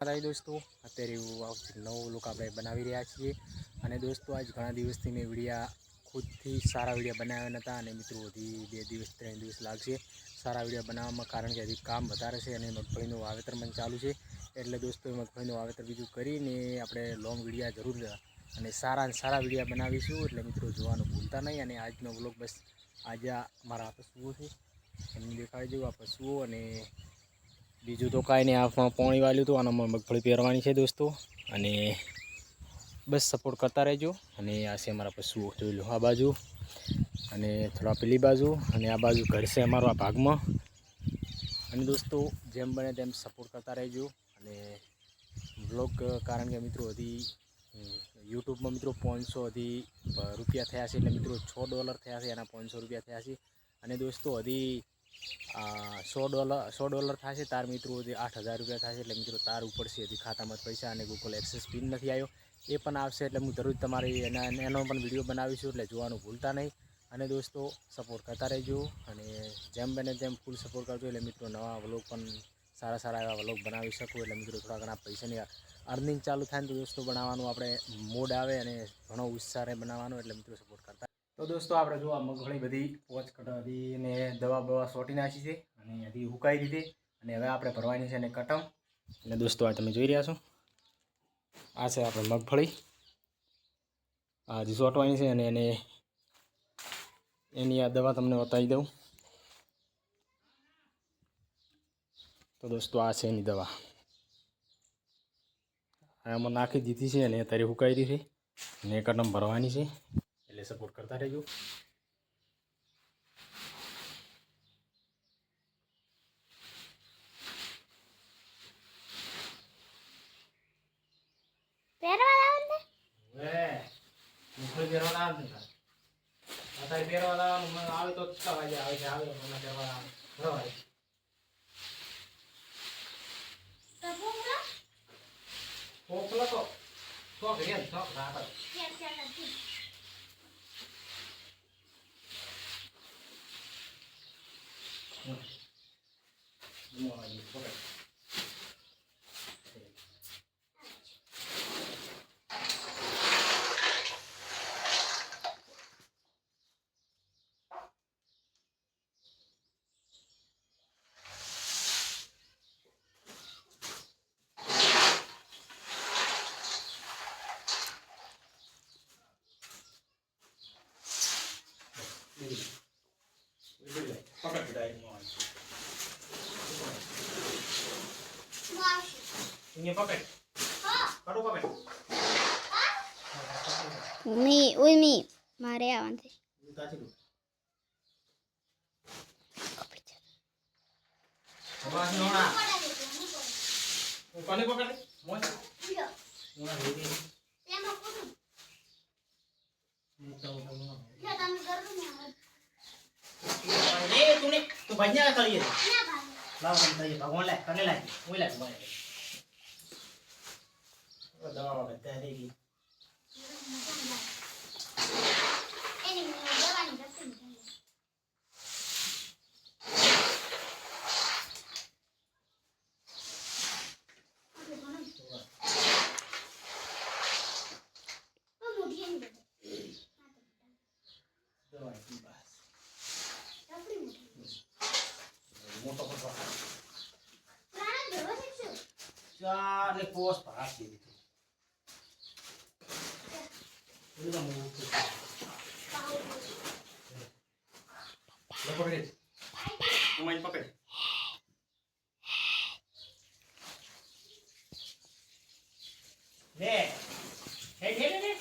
બતાવી દોસ્તો. અત્યારે એવું નવું લુક આપણે બનાવી રહ્યા છીએ. અને દોસ્તો, આજ ઘણા દિવસથી મેં વિડીયા ખુદથી સારા વિડીયા બનાવ્યા નહોતા અને મિત્રો, હજી બે દિવસ, ત્રણ દિવસ લાગશે સારા વિડીયા બનાવવામાં કારણ કે હજી કામ વધારે છે અને મગફળીનું વાવેતર પણ ચાલુ છે. એટલે દોસ્તો મગફળીનું વાવેતર બીજું કરીને આપણે લોંગ વિડીયા જરૂર અને સારા સારા વિડીયા બનાવીશું. એટલે મિત્રો, જોવાનું ભૂલતા નહીં અને આજનો બ્લોગ બસ આજે મારા પશુઓ છે. એમને દેખાડી દઉં આ પશુઓ અને બીજું તો કાંઈ નહીં, આંખમાં પાણી વાળ્યું હતું આનામાં મગફળી પહેરવાની છે દોસ્તો. અને બસ સપોર્ટ કરતા રહેજો. અને આ છે અમારા પશુઓ, જોઈ લો, આ બાજુ. અને થોડા પેલી બાજુ, અને આ બાજુ ઘડશે અમારો, આ ભાગમાં. અને દોસ્તો, જેમ બને તેમ સપોર્ટ કરતા રહેજો. અને બ્લોગ કારણ કે મિત્રો હજી યુટ્યુબમાં મિત્રો પાંચસો હજી રૂપિયા થયા છે. એટલે મિત્રો છ ડોલર થયા છે, એના પાંચસો રૂપિયા થયા છે. અને દોસ્તો, હજી સો ડોલર સો ડોલર થશે, તાર મિત્રો જે આઠ હજાર રૂપિયા થશે, એટલે મિત્રો તાર ઉપર છે, હજી ખાતામાં પૈસા અને ગૂગલ એક્સેસ પિન નથી આવ્યો. એ પણ આવશે, એટલે હું દરરોજ તમારી એના, એનો પણ વીડિયો બનાવીશું, એટલે જોવાનું ભૂલતા નહીં. અને દોસ્તો સપોર્ટ કરતા રહેજો, અને જેમ બને તેમ ફૂલ સપોર્ટ કરજો, એટલે મિત્રો નવા વ્લોગ પણ સારા સારા એવા વ્લોગ બનાવી શકું, એટલે મિત્રો થોડા ઘણા પૈસાની અર્નિંગ ચાલુ થાય ને તો દોસ્તો, બનાવવાનું આપણે મૂડ આવે અને ઘણો ઉત્સાહ રહે બનાવવાનો, એટલે મિત્રો સપોર્ટ તો દોસ્તો, આપણે જો આ મગફળી બધી પોચ કટાવી અને દવા બવા સોટી નાખી છે અને હજી હુકાઈ દીધી. અને હવે આપણે ભરવાની છે અને કટમ અને દોસ્તો, આ તમે જોઈ રહ્યા છો. આ છે આપણે મગફળી. આ હજી સોટવાની છે અને એને એની આ દવા તમને બતાવી દઉં. તો દોસ્તો, આ છે એની દવા. આમાં નાખી દીધી છે અને અત્યારે હુકાઈ દીધી અને કટમ ભરવાની છે. સપોર્ટ કરતા રહેજો આવે તો આવે છે આવે મને પહેરવા આવે. બરાબર પોપલો તો શોખ રે શોખ રાખો હું આવશું મી ઉઈ મી. મારે આવવાનું છે. કોને પકડે? મોય મોય તું ભજ્યા કરીએ લાવ મને તઈ ભગવાન લે કને લે ઓય લે મોય ઓ દવા દેગી દવા ચાર ને પોસ ભાગ દે પકડે. મને પકડ. લે. હે હે લે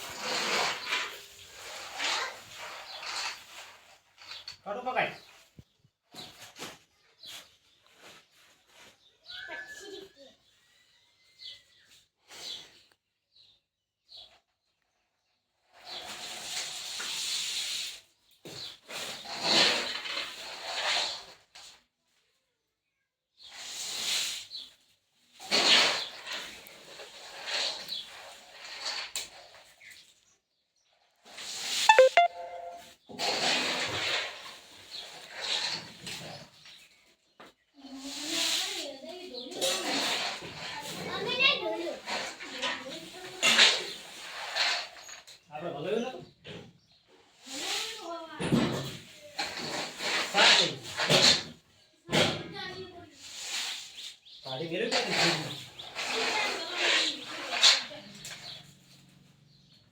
સાત થઈ ગયું.